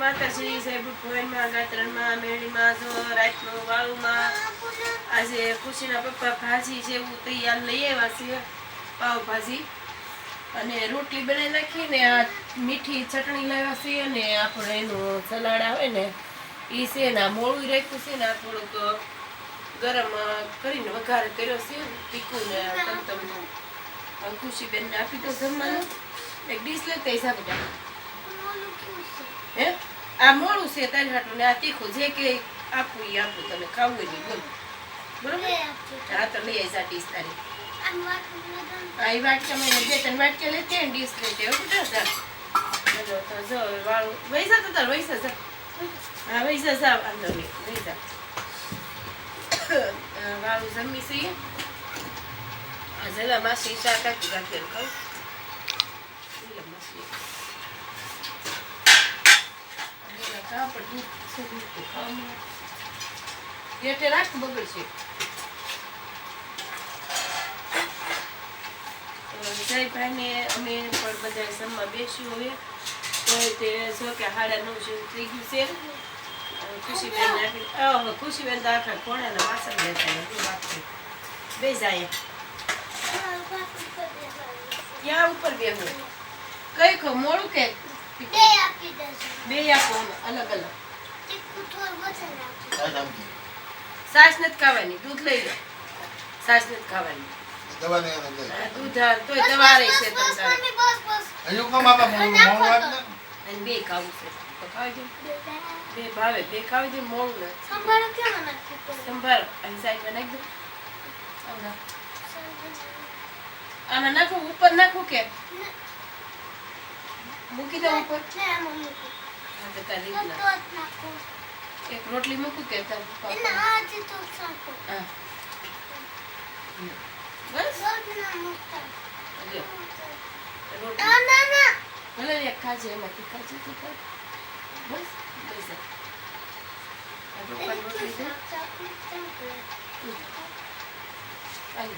માતાશ્રી સાહેબ ભુવનમાં ગાત્રણમાં મેળીમાં જો રાતનું વાળુમાં આજે ખુશીના પપ્પા ભાજી જેવું તૈયાર લઈ આવ્યા છે પાવભાજી. અને રોટલી બનાવી નાખીને આ મીઠી ચટણી લાવ્યા છે અને આપણે એનું સલાડ આવે ને એ છે ને આ મોળું રાખ્યું છે ને આ થોડુંક ગરમ કરીને વઘાર કર્યો છે. તીખું ને તમતમનું. ખુશીબેનને આપી દો જમવાનું. એક ડીશ લેતા હિસાબ હે? આ મોડું છે તારી હાટું ને આ તીખું જે કે આપું એ આપું તને ખાવું એટલે એ બોલ. બરોબર? હા તો લઈ આવી ડીશ તારી. આ ઈ વાટકા મેં બે ત્રણ વાટકા લેતી ને ડીશ લેતી હવે કુઠે જા ચલો તો જો વાળું. વૈસા તો તાર વૈસા જા. હા વૈસા જા વાંધો નહીં વૈસા. વાળું જમી છે. આ જલા માસી શાક આપી રાખેલું ખાવ માસી કાં પણ દૂધ છે દૂધ તો રાખ બગડશે. જયભાઈને અમે પણ બધા સમમાં બેસ્યું હવે તો તે જો કે નવ જેવું થઈ ગયું છે. ખુશીબેન ખુશીબેન તો આખા કોણાના વાસણ લેતા એવું વાત છે. બે જાય. ત્યાં ઉપર બેહું કઈ ખો મોડું કે બે આપો અલગ અલગ. સાસ નથી ખાવાની દૂધ લઈ લો. સાસ નથી ખાવાની. અંદર દૂધ છે હજુ કેમ આપા મોડું મોડું વાત ને? અને બે ખાવું છે. તો બે ભાવે. બે ખાવી દે મોડું ને અહીં નાખી દો. આમાં નાખું. ઉપર નાખું કે? મૂકી દઉં ઉપર? હા, તો તારી એક રોટલી મૂકું કે. બસ. રોટલી. ભલે એક ખાજે એમાંથી ખાજે તો બસ બસ આ પપ્પાની રોટલી છે હાલો.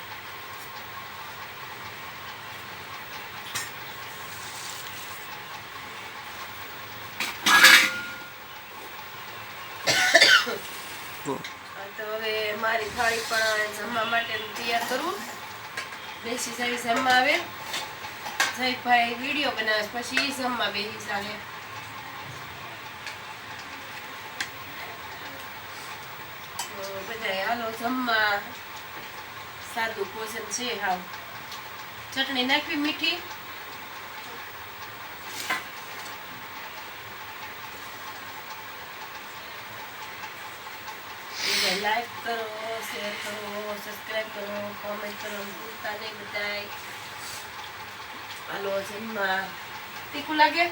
હા, તો હવે મારી હાલો જમવા. સાદું ભોજન છે હાવ. ચટણી નાખવી મીઠી? બધા લાઈક કરો શેર કરો સબસ્ક્રાઈબ કરો કોમેન્ટ કરો ભૂલતા નહીં બધાય હાલો જમવા તીખું લાગે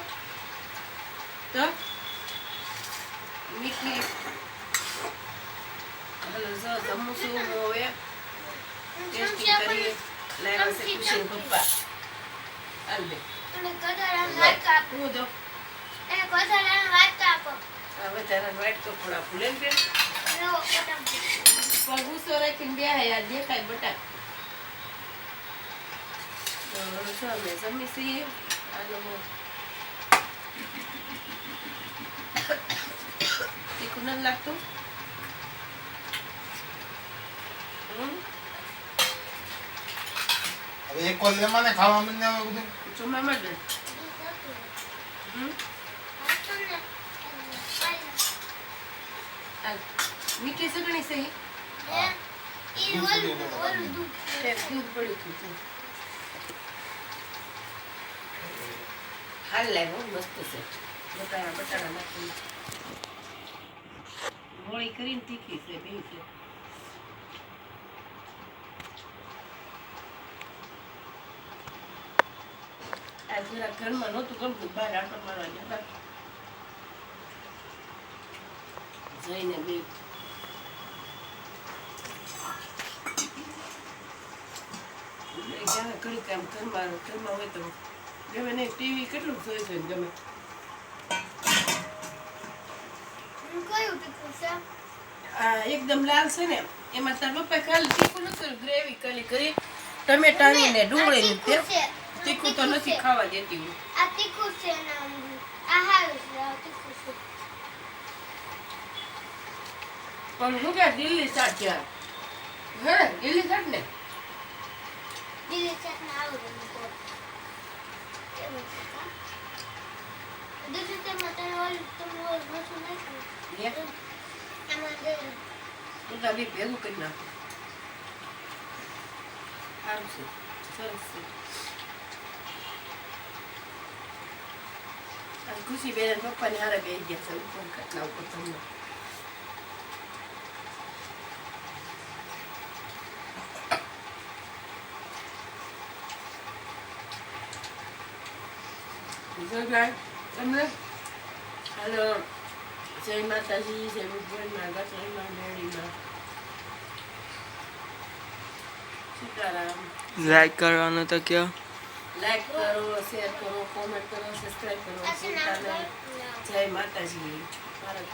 તો મીઠી હાલો જો જમું છું હું હવે ટેસ્ટિંગ કરી લાવ્યા છે ખુશી પપ્પા હાલ બે હું દો આ વધારે વાઈટ કપડા ભૂલે ને બેન પણ ગુસ્સો લાગતું હવે એક વાર લેમાં ને ખાવા મને બધું? ચૂમા મળે હમ હાલ. મીઠી ચટણી સહી? તે દૂધ પડ્યું હતું. હાલ લાવ્યો મસ્ત છે. બટાણા બટાણા નાખીને ગોળી કરીને તીખી છે બે છે. આ જરા ઘરમાં નહોતું ગમતું બહાર આટો મારવા જતા જઈને બે જ્યાં ઘણું કામ ઘરમાં ઘરમાં હોય તો ગમે નહીં ટીવી કેટલું જોઈ જોઈને ગમે. એકદમ લાલ છે ને એમાં તાર પપ્પા ખાલી તીખું નથી ગ્રેવી કરી કરી ટમેટાની ને ડુંગળીની તે તીખું તો નથી ખાવા દેતી હું. આ તીખું છે ને આ આ હારું છે આ તીખું છે. પણ શું કે દિલ્હી છે આ? હે દિલ્હી શાક ને? ભેગું કરી નાખું સારું છે સરસ છે ખુશી બેન પપ્પાને હારે બે ગયા છે ઉપર ખાટલા ઉપર તમને જો ગાય તમને હાલો જય માતાજી જય ભગવાનમાં ગસરમાં મેળીમાં સીતારામ લાઈક કરવાનું તો કયો લાઈક કરો શેર કરો કોમેન્ટ કરો સબસ્ક્રાઈબ કરો જય માતાજી ભારત